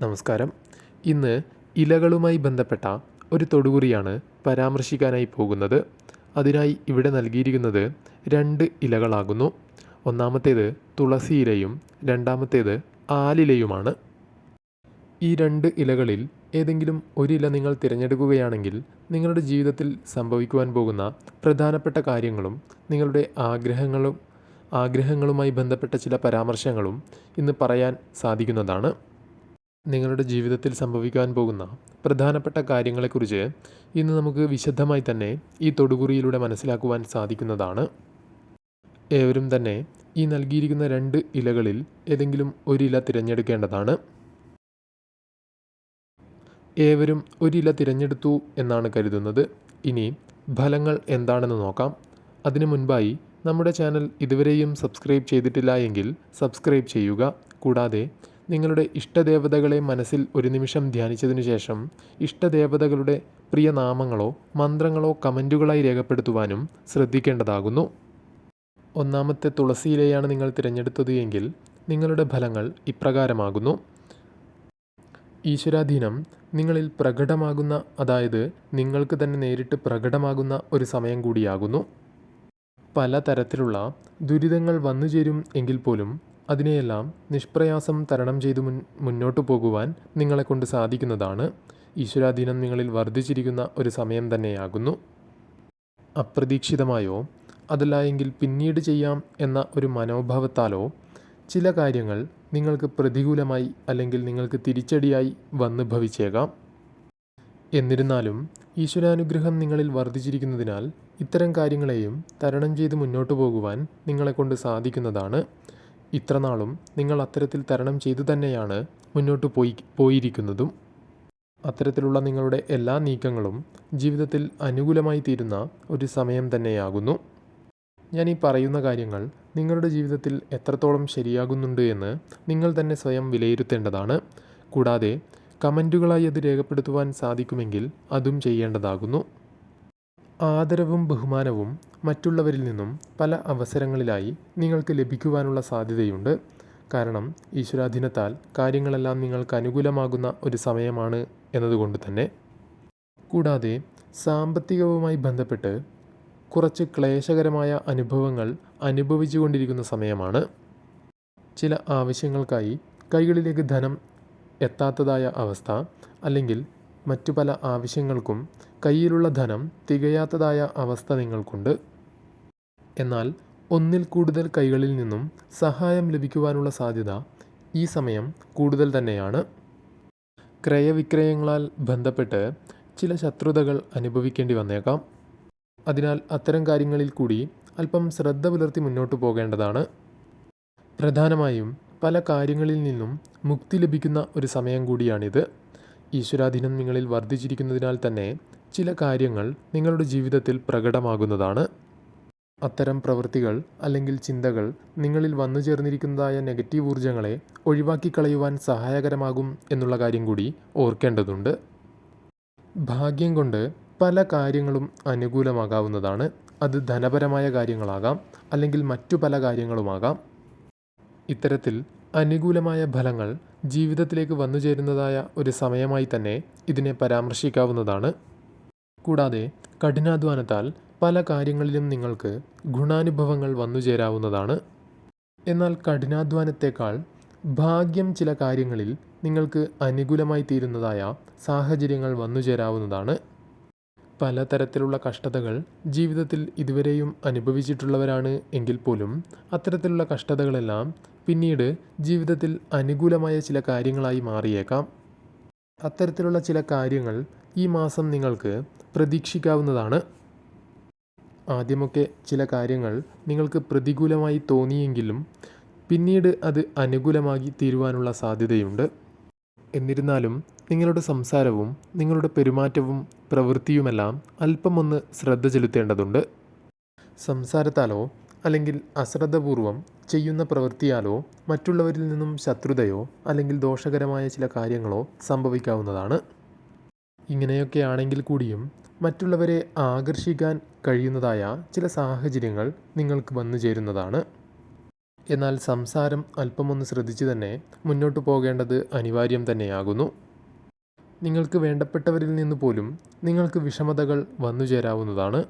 നമസ്കാരം. ഇന്ന് ഇലകളുമായി ബന്ധപ്പെട്ട ഒരു തൊടുകുറിയാണ് പരാമർശിക്കാനായി പോകുന്നത്. അതിനായി ഇവിടെ നൽകിയിരിക്കുന്നത് രണ്ട് ഇലകളാകുന്നു. ഒന്നാമത്തേത് തുളസി ഇലയും രണ്ടാമത്തേത് ആലിലയുമാണ്. ഈ രണ്ട് ഇലകളിൽ ഏതെങ്കിലും ഒരില നിങ്ങൾ തിരഞ്ഞെടുക്കുകയാണെങ്കിൽ നിങ്ങളുടെ ജീവിതത്തിൽ സംഭവിക്കുവാൻ പോകുന്ന പ്രധാനപ്പെട്ട കാര്യങ്ങളും നിങ്ങളുടെ ആഗ്രഹങ്ങളും ആഗ്രഹങ്ങളുമായി ബന്ധപ്പെട്ട ചില പരാമർശങ്ങളും ഇന്ന് പറയാൻ സാധിക്കുന്നതാണ്. നിങ്ങളുടെ ജീവിതത്തിൽ സംഭവിക്കാൻ പോകുന്ന പ്രധാനപ്പെട്ട കാര്യങ്ങളെക്കുറിച്ച് ഇന്ന് നമുക്ക് വിശദമായി തന്നെ ഈ തൊടുകുറിയിലൂടെ മനസ്സിലാക്കുവാൻ സാധിക്കുന്നതാണ്. ഏവരും തന്നെ ഈ നൽകിയിരിക്കുന്ന രണ്ട് ഇലകളിൽ ഏതെങ്കിലും ഒരില തിരഞ്ഞെടുക്കേണ്ടതാണ്. ഏവരും ഒരില തിരഞ്ഞെടുത്തു എന്നാണ് കരുതുന്നത്. ഇനി ഫലങ്ങൾ എന്താണെന്ന് നോക്കാം. അതിനു മുൻപായി നമ്മുടെ ചാനൽ ഇതുവരെയും സബ്സ്ക്രൈബ് ചെയ്തിട്ടില്ല എങ്കിൽ സബ്സ്ക്രൈബ് ചെയ്യുക. കൂടാതെ നിങ്ങളുടെ ഇഷ്ടദേവതകളെ മനസ്സിൽ ഒരു നിമിഷം ധ്യാനിച്ചതിനു ശേഷം ഇഷ്ടദേവതകളുടെ പ്രിയനാമങ്ങളോ മന്ത്രങ്ങളോ കമന്റുകളായി രേഖപ്പെടുത്തുവാനും ശ്രദ്ധിക്കേണ്ടതാകുന്നു. ഒന്നാമത്തെ തുളസിയിലെയാണ് നിങ്ങൾ തിരഞ്ഞെടുത്തത് എങ്കിൽ നിങ്ങളുടെ ഫലങ്ങൾ ഇപ്രകാരമാകുന്നു. ഈശ്വരാധീനം നിങ്ങളിൽ പ്രകടമാകുന്ന അതായത് നിങ്ങൾക്ക് തന്നെ നേരിട്ട് പ്രകടമാകുന്ന ഒരു സമയം കൂടിയാകുന്നു. പലതരത്തിലുള്ള ദുരിതങ്ങൾ വന്നു ചേരും എങ്കിൽ പോലും അതിനെയെല്ലാം നിഷ്പ്രയാസം തരണം ചെയ്തു മുൻ മുന്നോട്ട് പോകുവാൻ നിങ്ങളെക്കൊണ്ട് സാധിക്കുന്നതാണ്. ഈശ്വരാധീനം നിങ്ങളിൽ വർദ്ധിച്ചിരിക്കുന്ന ഒരു സമയം തന്നെയാകുന്നു. അപ്രതീക്ഷിതമായോ അതല്ല എങ്കിൽ പിന്നീട് ചെയ്യാം എന്ന ഒരു മനോഭാവത്താലോ ചില കാര്യങ്ങൾ നിങ്ങൾക്ക് പ്രതികൂലമായി അല്ലെങ്കിൽ നിങ്ങൾക്ക് തിരിച്ചടിയായി വന്നു ഭവിച്ചേക്കാം. എന്നിരുന്നാലും ഈശ്വരാനുഗ്രഹം നിങ്ങളിൽ വർദ്ധിച്ചിരിക്കുന്നതിനാൽ ഇത്തരം കാര്യങ്ങളെയും തരണം ചെയ്ത് മുന്നോട്ട് പോകുവാൻ നിങ്ങളെക്കൊണ്ട് സാധിക്കുന്നതാണ്. ഇത്രനാളും നിങ്ങൾ അത്തരത്തിൽ തരണം ചെയ്തു തന്നെയാണ് മുന്നോട്ട് പോയി പോയിരിക്കുന്നതും. അത്തരത്തിലുള്ള നിങ്ങളുടെ എല്ലാ നീക്കങ്ങളും ജീവിതത്തിൽ അനുകൂലമായി തീരുന്ന ഒരു സമയം തന്നെയാകുന്നു. ഞാൻ ഈ പറയുന്ന കാര്യങ്ങൾ നിങ്ങളുടെ ജീവിതത്തിൽ എത്രത്തോളം ശരിയാകുന്നുണ്ട് എന്ന് നിങ്ങൾ തന്നെ സ്വയം വിലയിരുത്തേണ്ടതാണ്. കൂടാതെ കമന്റുകളായി അത് രേഖപ്പെടുത്തുവാൻ സാധിക്കുമെങ്കിൽ അതും ചെയ്യേണ്ടതാകുന്നു. ആദരവും ബഹുമാനവും മറ്റുള്ളവരിൽ നിന്നും പല അവസരങ്ങളിലായി നിങ്ങൾക്ക് ലഭിക്കുവാനുള്ള സാധ്യതയുണ്ട്. കാരണം ഈശ്വരാധീനത്താൽ കാര്യങ്ങളെല്ലാം നിങ്ങൾക്ക് അനുകൂലമാകുന്ന ഒരു സമയമാണ് എന്നതുകൊണ്ട് തന്നെ. കൂടാതെ സാമ്പത്തികവുമായി ബന്ധപ്പെട്ട് കുറച്ച് ക്ലേശകരമായ അനുഭവങ്ങൾ അനുഭവിച്ചുകൊണ്ടിരിക്കുന്ന സമയമാണ്. ചില ആവശ്യങ്ങൾക്കായി കൈകളിലേക്ക് ധനം എത്താത്തതായ അവസ്ഥ അല്ലെങ്കിൽ മറ്റു പല ആവശ്യങ്ങൾക്കും കയ്യിലുള്ള ധനം തികയാത്തതായ അവസ്ഥ നിങ്ങൾക്കുണ്ട്. എന്നാൽ ഒന്നിൽ കൂടുതൽ കൈകളിൽ നിന്നും സഹായം ലഭിക്കുവാനുള്ള സാധ്യത ഈ സമയം കൂടുതൽ തന്നെയാണ്. ക്രയവിക്രയങ്ങളാൽ ബന്ധപ്പെട്ട് ചില ശത്രുതകൾ അനുഭവിക്കേണ്ടി വന്നേക്കാം. അതിനാൽ അത്തരം കാര്യങ്ങളിൽ കൂടി അല്പം ശ്രദ്ധ പുലർത്തി മുന്നോട്ട് പോകേണ്ടതാണ്. പ്രധാനമായും പല കാര്യങ്ങളിൽ നിന്നും മുക്തി ലഭിക്കുന്ന ഒരു സമയം കൂടിയാണിത്. ഈശ്വരാധീനം നിങ്ങളിൽ വർദ്ധിച്ചിരിക്കുന്നതിനാൽ തന്നെ ചില കാര്യങ്ങൾ നിങ്ങളുടെ ജീവിതത്തിൽ പ്രകടമാകുന്നതാണ്. അത്തരം പ്രവൃത്തികൾ അല്ലെങ്കിൽ ചിന്തകൾ നിങ്ങളിൽ വന്നു ചേർന്നിരിക്കുന്നതായ നെഗറ്റീവ് ഊർജങ്ങളെ ഒഴിവാക്കി കളയുവാൻ സഹായകരമാകും എന്നുള്ള കാര്യം കൂടി ഓർക്കേണ്ടതുണ്ട്. ഭാഗ്യം കൊണ്ട് പല കാര്യങ്ങളും അനുകൂലമാകാവുന്നതാണ്. അത് ധനപരമായ കാര്യങ്ങളാകാം അല്ലെങ്കിൽ മറ്റു പല കാര്യങ്ങളുമാകാം. ഇത്തരത്തിൽ അനുകൂലമായ ഫലങ്ങൾ ജീവിതത്തിലേക്ക് വന്നു ചേരുന്നതായ ഒരു സമയമായി തന്നെ ഇതിനെ പരാമർശിക്കാവുന്നതാണ്. കൂടാതെ കഠിനാധ്വാനത്താൽ പല കാര്യങ്ങളിലും നിങ്ങൾക്ക് ഗുണാനുഭവങ്ങൾ വന്നു ചേരാവുന്നതാണ്. എന്നാൽ കഠിനാധ്വാനത്തേക്കാൾ ഭാഗ്യം ചില കാര്യങ്ങളിൽ നിങ്ങൾക്ക് അനുകൂലമായി തീരുന്നതായ സാഹചര്യങ്ങൾ വന്നു ചേരാവുന്നതാണ്. പലതരത്തിലുള്ള കഷ്ടതകൾ ജീവിതത്തിൽ ഇതുവരെയും അനുഭവിച്ചിട്ടുള്ളവരാണ് എങ്കിൽ പോലും അത്തരത്തിലുള്ള കഷ്ടതകളെല്ലാം പിന്നീട് ജീവിതത്തിൽ അനുകൂലമായ ചില കാര്യങ്ങളായി മാറിയേക്കാം. അത്തരത്തിലുള്ള ചില കാര്യങ്ങൾ ഈ മാസം നിങ്ങൾക്ക് പ്രതീക്ഷിക്കാവുന്നതാണ്. ആദ്യമൊക്കെ ചില കാര്യങ്ങൾ നിങ്ങൾക്ക് പ്രതികൂലമായി തോന്നിയെങ്കിലും പിന്നീട് അത് അനുകൂലമാക്കി തീരുവാനുള്ള സാധ്യതയുണ്ട്. എന്നിരുന്നാലും നിങ്ങളുടെ സംസാരവും നിങ്ങളുടെ പെരുമാറ്റവും പ്രവൃത്തിയുമെല്ലാം അല്പമൊന്ന് ശ്രദ്ധ ചെലുത്തേണ്ടതുണ്ട്. സംസാരത്താലോ അല്ലെങ്കിൽ അശ്രദ്ധപൂർവം ചെയ്യുന്ന പ്രവൃത്തിയാലോ മറ്റുള്ളവരിൽ നിന്നും ശത്രുതയോ അല്ലെങ്കിൽ ദോഷകരമായ ചില കാര്യങ്ങളോ സംഭവിക്കാവുന്നതാണ്. ഇങ്ങനെയൊക്കെ ആണെങ്കിൽ കൂടിയും മറ്റുള്ളവരെ ആകർഷിക്കാൻ കഴിയുന്നതായ ചില സാഹചര്യങ്ങൾ നിങ്ങൾക്ക് വന്നു ചേരുന്നതാണ്. എന്നാൽ സംസാരം അല്പമൊന്ന് ശ്രദ്ധിച്ച് തന്നെ മുന്നോട്ട് പോകേണ്ടത് അനിവാര്യം തന്നെയാകുന്നു. നിങ്ങൾക്ക് വേണ്ടപ്പെട്ടവരിൽ നിന്ന് പോലും നിങ്ങൾക്ക് വിഷമതകൾ വന്നു ചേരാവുന്നതാണ്.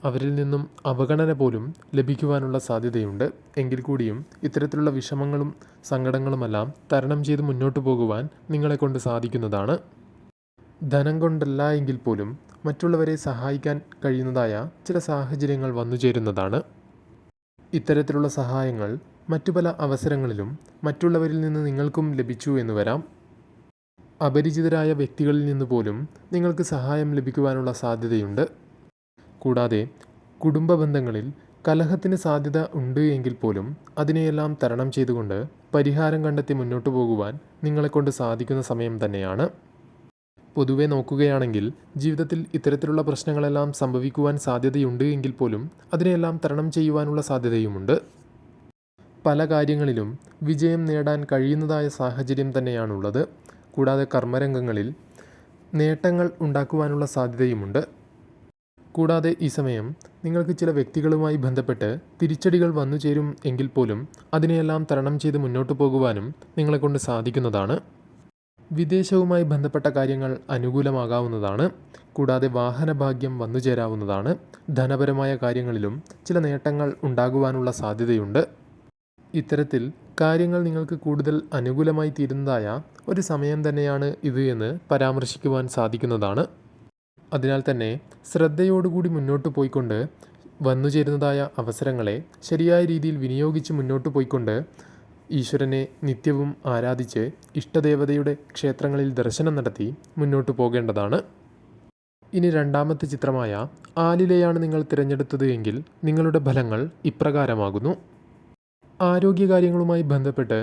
അവരിൽ നിന്നും അവഗണന പോലും ലഭിക്കുവാനുള്ള സാധ്യതയുണ്ട്. എങ്കിൽ കൂടിയും ഇത്തരത്തിലുള്ള വിഷമങ്ങളും സങ്കടങ്ങളുമെല്ലാം തരണം ചെയ്ത് മുന്നോട്ട് പോകുവാൻ നിങ്ങളെക്കൊണ്ട് സാധിക്കുന്നതാണ്. ധനം കൊണ്ടല്ല എങ്കിൽ പോലും മറ്റുള്ളവരെ സഹായിക്കാൻ കഴിയുന്നതായ ചില സാഹചര്യങ്ങൾ വന്നുചേരുന്നതാണ് ഇത്തരത്തിലുള്ള സഹായങ്ങൾ മറ്റു പല അവസരങ്ങളിലും മറ്റുള്ളവരിൽ നിന്ന് നിങ്ങൾക്കും ലഭിച്ചു എന്ന് വരാം. അപരിചിതരായ വ്യക്തികളിൽ നിന്ന് പോലും നിങ്ങൾക്ക് സഹായം ലഭിക്കുവാനുള്ള സാധ്യതയുണ്ട്. കൂടാതെ കുടുംബ ബന്ധങ്ങളിൽ കലഹത്തിന് സാധ്യത ഉണ്ട് എങ്കിൽ പോലും അതിനെയെല്ലാം തരണം ചെയ്തുകൊണ്ട് പരിഹാരം കണ്ടെത്തി മുന്നോട്ട് പോകുവാൻ നിങ്ങളെക്കൊണ്ട് സാധിക്കുന്ന സമയം തന്നെയാണ്. പൊതുവെ നോക്കുകയാണെങ്കിൽ ജീവിതത്തിൽ ഇത്തരത്തിലുള്ള പ്രശ്നങ്ങളെല്ലാം സംഭവിക്കുവാൻ സാധ്യതയുണ്ട് എങ്കിൽ പോലും അതിനെയെല്ലാം തരണം ചെയ്യുവാനുള്ള സാധ്യതയുമുണ്ട്. പല കാര്യങ്ങളിലും വിജയം നേടാൻ കഴിയുന്നതായ സാഹചര്യം തന്നെയാണുള്ളത്. കൂടാതെ കർമ്മരംഗങ്ങളിൽ നേട്ടങ്ങൾ ഉണ്ടാക്കുവാനുള്ള സാധ്യതയുമുണ്ട്. കൂടാതെ ഈ സമയം നിങ്ങൾക്ക് ചില വ്യക്തികളുമായി ബന്ധപ്പെട്ട് തിരിച്ചടികൾ വന്നു ചേരും എങ്കിൽ പോലും അതിനെയെല്ലാം തരണം ചെയ്ത് മുന്നോട്ട് പോകുവാനും നിങ്ങളെക്കൊണ്ട് സാധിക്കുന്നതാണ്. വിദേശവുമായി ബന്ധപ്പെട്ട കാര്യങ്ങൾ അനുകൂലമാകാവുന്നതാണ്. കൂടാതെ വാഹനഭാഗ്യം വന്നു ചേരാവുന്നതാണ് ധനപരമായ കാര്യങ്ങളിലും ചില നേട്ടങ്ങൾ ഉണ്ടാകുവാനുള്ള സാധ്യതയുണ്ട്. ഇത്തരത്തിൽ കാര്യങ്ങൾ നിങ്ങൾക്ക് കൂടുതൽ അനുകൂലമായി തീരുന്നതായ ഒരു സമയം തന്നെയാണ് ഇത് എന്ന് പരാമർശിക്കുവാൻ സാധിക്കുന്നതാണ്. അതിനാൽ തന്നെ ശ്രദ്ധയോടുകൂടി മുന്നോട്ട് പോയിക്കൊണ്ട് വന്നുചേരുന്നതായ അവസരങ്ങളെ ശരിയായ രീതിയിൽ വിനിയോഗിച്ച് മുന്നോട്ട് പോയിക്കൊണ്ട് ഈശ്വരനെ നിത്യവും ആരാധിച്ച് ഇഷ്ടദേവതയുടെ ക്ഷേത്രങ്ങളിൽ ദർശനം നടത്തി മുന്നോട്ട് പോകേണ്ടതാണ്. ഇനി രണ്ടാമത്തെ ചിത്രമായ ആലിലയാണ് നിങ്ങൾ തിരഞ്ഞെടുത്തത് എങ്കിൽ നിങ്ങളുടെ ഫലങ്ങൾ ഇപ്രകാരമാകുന്നു. ആരോഗ്യകാര്യങ്ങളുമായി ബന്ധപ്പെട്ട്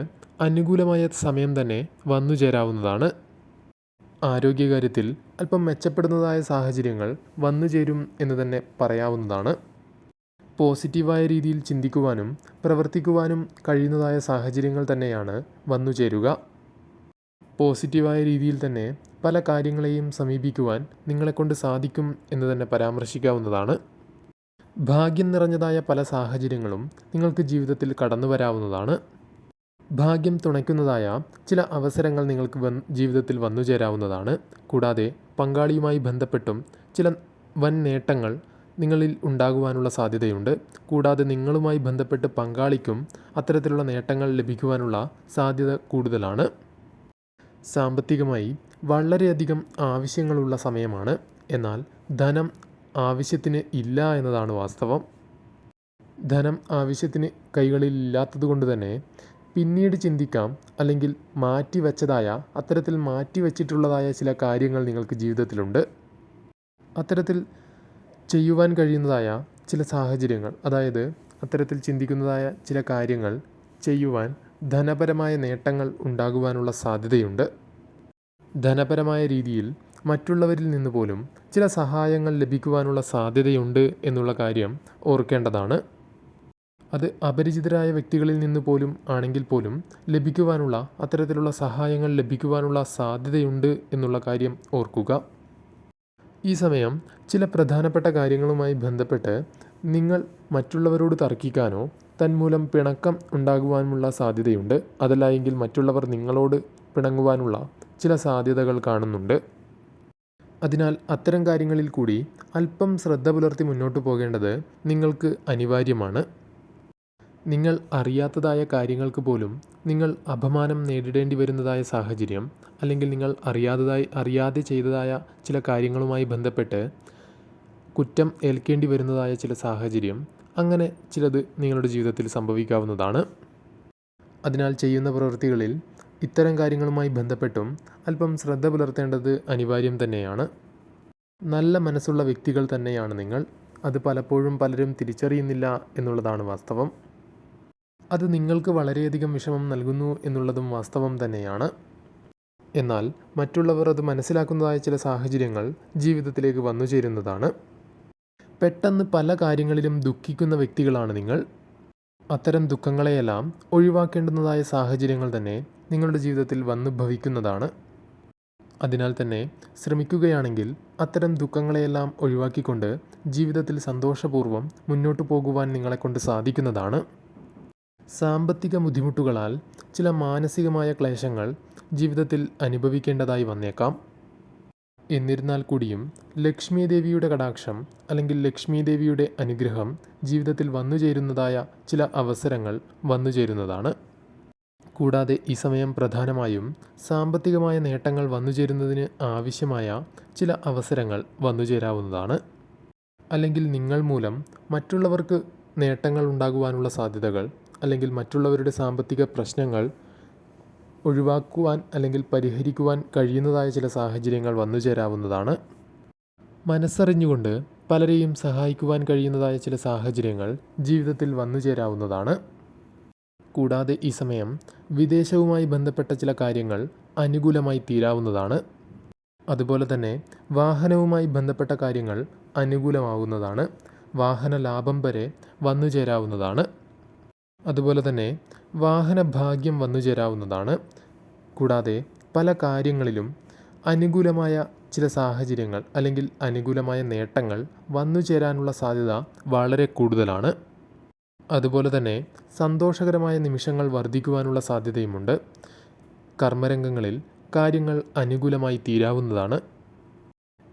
അനുകൂലമായ സമയം തന്നെ വന്നു ചേരാവുന്നതാണ്. ആരോഗ്യകാര്യത്തിൽ അല്പം മെച്ചപ്പെടുന്നതായ സാഹചര്യങ്ങൾ വന്നു ചേരും എന്ന് തന്നെ പറയാവുന്നതാണ്. പോസിറ്റീവായ രീതിയിൽ ചിന്തിക്കുവാനും പ്രവർത്തിക്കുവാനും കഴിയുന്നതായ സാഹചര്യങ്ങൾ തന്നെയാണ് വന്നു ചേരുക. പോസിറ്റീവായ രീതിയിൽ തന്നെ പല കാര്യങ്ങളെയും സമീപിക്കുവാൻ നിങ്ങളെക്കൊണ്ട് സാധിക്കും എന്ന് തന്നെ പരാമർശിക്കാവുന്നതാണ്. ഭാഗ്യം നിറഞ്ഞതായ പല സാഹചര്യങ്ങളും നിങ്ങൾക്ക് ജീവിതത്തിൽ കടന്നു വരാവുന്നതാണ്. ഭാഗ്യം തുണയ്ക്കുന്നതായ ചില അവസരങ്ങൾ നിങ്ങൾക്ക് ജീവിതത്തിൽ വന്നു ചേരാവുന്നതാണ്. കൂടാതെ പങ്കാളിയുമായി ബന്ധപ്പെട്ടും ചില വൻ നേട്ടങ്ങൾ നിങ്ങളിൽ ഉണ്ടാകുവാനുള്ള സാധ്യതയുണ്ട്. കൂടാതെ നിങ്ങളുമായി ബന്ധപ്പെട്ട് പങ്കാളിക്കും അത്തരത്തിലുള്ള നേട്ടങ്ങൾ ലഭിക്കുവാനുള്ള സാധ്യത കൂടുതലാണ്. സാമ്പത്തികമായി വളരെയധികം ആവശ്യങ്ങളുള്ള സമയമാണ്. എന്നാൽ ധനം ആവശ്യത്തിന് ഇല്ല എന്നതാണ് വാസ്തവം. ധനം ആവശ്യത്തിന് കൈകളിൽ ഇല്ലാത്തതുകൊണ്ട് തന്നെ പിന്നീട് ചിന്തിക്കാം അല്ലെങ്കിൽ മാറ്റിവെച്ചതായ അത്തരത്തിൽ മാറ്റിവെച്ചിട്ടുള്ളതായ ചില കാര്യങ്ങൾ നിങ്ങൾക്ക് ജീവിതത്തിലുണ്ട്. അത്തരത്തിൽ ചെയ്യുവാൻ കഴിയുന്നതായ ചില സാഹചര്യങ്ങൾ അതായത് അത്തരത്തിൽ ചിന്തിക്കുന്നതായ ചില കാര്യങ്ങൾ ചെയ്യുവാൻ ധനപരമായ നേട്ടങ്ങൾ ഉണ്ടാകുവാനുള്ള സാധ്യതയുണ്ട്. ധനപരമായ രീതിയിൽ മറ്റുള്ളവരിൽ നിന്ന് പോലും ചില സഹായങ്ങൾ ലഭിക്കുവാനുള്ള സാധ്യതയുണ്ട് എന്നുള്ള കാര്യം ഓർക്കേണ്ടതാണ്. അത് അപരിചിതരായ വ്യക്തികളിൽ നിന്ന് പോലും ആണെങ്കിൽ പോലും ലഭിക്കുവാനുള്ള അത്തരത്തിലുള്ള സഹായങ്ങൾ ലഭിക്കുവാനുള്ള സാധ്യതയുണ്ട് എന്നുള്ള കാര്യം ഓർക്കുക. ഈ സമയം ചില പ്രധാനപ്പെട്ട കാര്യങ്ങളുമായി ബന്ധപ്പെട്ട് നിങ്ങൾ മറ്റുള്ളവരോട് തർക്കിക്കാനോ തന്മൂലം പിണക്കം ഉണ്ടാകുവാനുമുള്ള സാധ്യതയുണ്ട്. അതല്ല എങ്കിൽ മറ്റുള്ളവർ നിങ്ങളോട് പിണങ്ങുവാനുള്ള ചില സാധ്യതകൾ കാണുന്നുണ്ട്. അതിനാൽ അത്തരം കാര്യങ്ങളിൽ കൂടി അല്പം ശ്രദ്ധ പുലർത്തി മുന്നോട്ട് പോകേണ്ടത് നിങ്ങൾക്ക് അനിവാര്യമാണ്. നിങ്ങൾ അറിയാത്തതായ കാര്യങ്ങൾക്ക് പോലും നിങ്ങൾ അപമാനം നേരിടേണ്ടി വരുന്നതായ സാഹചര്യം അല്ലെങ്കിൽ നിങ്ങൾ അറിയാത്തതായി അറിയാതെ ചെയ്തതായ ചില കാര്യങ്ങളുമായി ബന്ധപ്പെട്ട് കുറ്റം ഏൽക്കേണ്ടി വരുന്നതായ ചില സാഹചര്യം അങ്ങനെ ചിലത് നിങ്ങളുടെ ജീവിതത്തിൽ സംഭവിക്കാവുന്നതാണ്. അതിനാൽ ചെയ്യുന്ന പ്രവൃത്തികളിൽ ഇത്തരം കാര്യങ്ങളുമായി ബന്ധപ്പെട്ടും അല്പം ശ്രദ്ധ പുലർത്തേണ്ടത് അനിവാര്യം തന്നെയാണ്. നല്ല മനസ്സുള്ള വ്യക്തികൾ തന്നെയാണ് നിങ്ങൾ. അത് പലപ്പോഴും പലരും തിരിച്ചറിയുന്നില്ല എന്നുള്ളതാണ് വാസ്തവം. അത് നിങ്ങൾക്ക് വളരെയധികം വിഷമം നൽകുന്നു എന്നുള്ളതും വാസ്തവം തന്നെയാണ്. എന്നാൽ മറ്റുള്ളവർ അത് മനസ്സിലാക്കുന്നതായ ചില സാഹചര്യങ്ങൾ ജീവിതത്തിലേക്ക് വന്നു ചേരുന്നതാണ്. പെട്ടെന്ന് പല കാര്യങ്ങളിലും ദുഃഖിക്കുന്ന വ്യക്തികളാണ് നിങ്ങൾ. അത്തരം ദുഃഖങ്ങളെയെല്ലാം ഒഴിവാക്കേണ്ടുന്നതായ സാഹചര്യങ്ങൾ തന്നെ നിങ്ങളുടെ ജീവിതത്തിൽ വന്നു ഭവിക്കുന്നതാണ്. അതിനാൽ തന്നെ ശ്രമിക്കുകയാണെങ്കിൽ അത്തരം ദുഃഖങ്ങളെയെല്ലാം ഒഴിവാക്കിക്കൊണ്ട് ജീവിതത്തിൽ സന്തോഷപൂർവം മുന്നോട്ടു പോകുവാൻ നിങ്ങളെക്കൊണ്ട് സാധിക്കുന്നതാണ്. സാമ്പത്തിക ബുദ്ധിമുട്ടുകളാൽ ചില മാനസികമായ ക്ലേശങ്ങൾ ജീവിതത്തിൽ അനുഭവിക്കേണ്ടതായി വന്നേക്കാം. എന്നിരുന്നാൽ കൂടിയും ലക്ഷ്മി ദേവിയുടെ കടാക്ഷം അല്ലെങ്കിൽ ലക്ഷ്മി ദേവിയുടെ അനുഗ്രഹം ജീവിതത്തിൽ വന്നു ചേരുന്നതായ ചില അവസരങ്ങൾ വന്നു ചേരുന്നതാണ് കൂടാതെ ഈ സമയം പ്രധാനമായും സാമ്പത്തികമായ നേട്ടങ്ങൾ വന്നു ചേരുന്നതിന് ആവശ്യമായ ചില അവസരങ്ങൾ വന്നു ചേരാവുന്നതാണ് അല്ലെങ്കിൽ നിങ്ങൾ മൂലം മറ്റുള്ളവർക്ക് നേട്ടങ്ങൾ ഉണ്ടാകുവാനുള്ള സാധ്യതകൾ അല്ലെങ്കിൽ മറ്റുള്ളവരുടെ സാമ്പത്തിക പ്രശ്നങ്ങൾ ഒഴിവാക്കുവാൻ അല്ലെങ്കിൽ പരിഹരിക്കുവാൻ കഴിയുന്നതായ ചില സാഹചര്യങ്ങൾ വന്നു ചേരാവുന്നതാണ്. മനസ്സറിഞ്ഞുകൊണ്ട് പലരെയും സഹായിക്കുവാൻ കഴിയുന്നതായ ചില സാഹചര്യങ്ങൾ ജീവിതത്തിൽ വന്നു ചേരാവുന്നതാണ്. കൂടാതെ ഈ സമയം വിദേശവുമായി ബന്ധപ്പെട്ട ചില കാര്യങ്ങൾ അനുകൂലമായി തീരാവുന്നതാണ്. അതുപോലെ തന്നെ വാഹനവുമായി ബന്ധപ്പെട്ട കാര്യങ്ങൾ അനുകൂലമാവുന്നതാണ്. വാഹന ലാഭം വരെ വന്നു ചേരാവുന്നതാണ്. അതുപോലെ തന്നെ വാഹന ഭാഗ്യം വന്നു ചേരാവുന്നതാണ്. കൂടാതെ പല കാര്യങ്ങളിലും അനുകൂലമായ ചില സാഹചര്യങ്ങൾ അല്ലെങ്കിൽ അനുകൂലമായ നേട്ടങ്ങൾ വന്നു ചേരാനുള്ള സാധ്യത വളരെ കൂടുതലാണ്. അതുപോലെ തന്നെ സന്തോഷകരമായ നിമിഷങ്ങൾ വർദ്ധിക്കുവാനുള്ള സാധ്യതയുമുണ്ട്. കർമ്മരംഗങ്ങളിൽ കാര്യങ്ങൾ അനുകൂലമായി തീരാവുന്നതാണ്.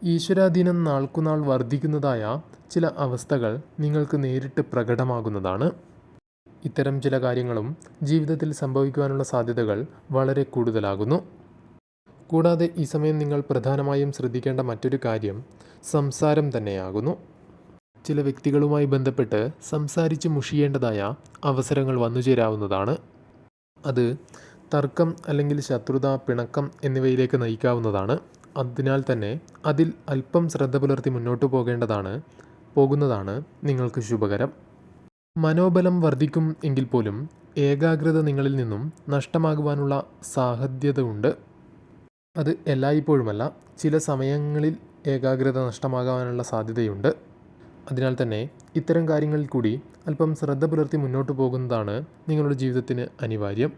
ഈശ്വരാധീനം നാൾക്കുനാൾ വർദ്ധിക്കുന്നതായ ചില അവസ്ഥകൾ നിങ്ങൾക്ക് നേരിട്ട് പ്രകടമാകുന്നതാണ്. ഇത്തരം ചില കാര്യങ്ങളും ജീവിതത്തിൽ സംഭവിക്കുവാനുള്ള സാധ്യതകൾ വളരെ കൂടുതലാകുന്നു. കൂടാതെ ഈ സമയം നിങ്ങൾ പ്രധാനമായും ശ്രദ്ധിക്കേണ്ട മറ്റൊരു കാര്യം സംസാരം തന്നെയാകുന്നു. ചില വ്യക്തികളുമായി ബന്ധപ്പെട്ട് സംസാരിച്ച് മുഷിയേണ്ടതായ അവസരങ്ങൾ വന്നുചേരാവുന്നതാണ് അത് തർക്കം അല്ലെങ്കിൽ ശത്രുത പിണക്കം എന്നിവയിലേക്ക് നയിക്കാവുന്നതാണ്. അതിനാൽ തന്നെ അതിൽ അല്പം ശ്രദ്ധ പുലർത്തി മുന്നോട്ട് പോകേണ്ടതാണ് പോകുന്നതാണ് നിങ്ങൾക്ക് ശുഭകരം. മനോബലം വർദ്ധിക്കും എങ്കിൽ പോലും ഏകാഗ്രത നിങ്ങളിൽ നിന്നും നഷ്ടമാകുവാനുള്ള സാഹദ്യത ഉണ്ട് അത് എല്ലായ്പ്പോഴുമല്ല ചില സമയങ്ങളിൽ ഏകാഗ്രത നഷ്ടമാകാനുള്ള സാധ്യതയുണ്ട്. അതിനാൽ തന്നെ ഇത്തരം കാര്യങ്ങളിൽ കൂടി അല്പം ശ്രദ്ധ പുലർത്തി മുന്നോട്ട് പോകുന്നതാണ് നിങ്ങളുടെ ജീവിതത്തിന് അനിവാര്യം.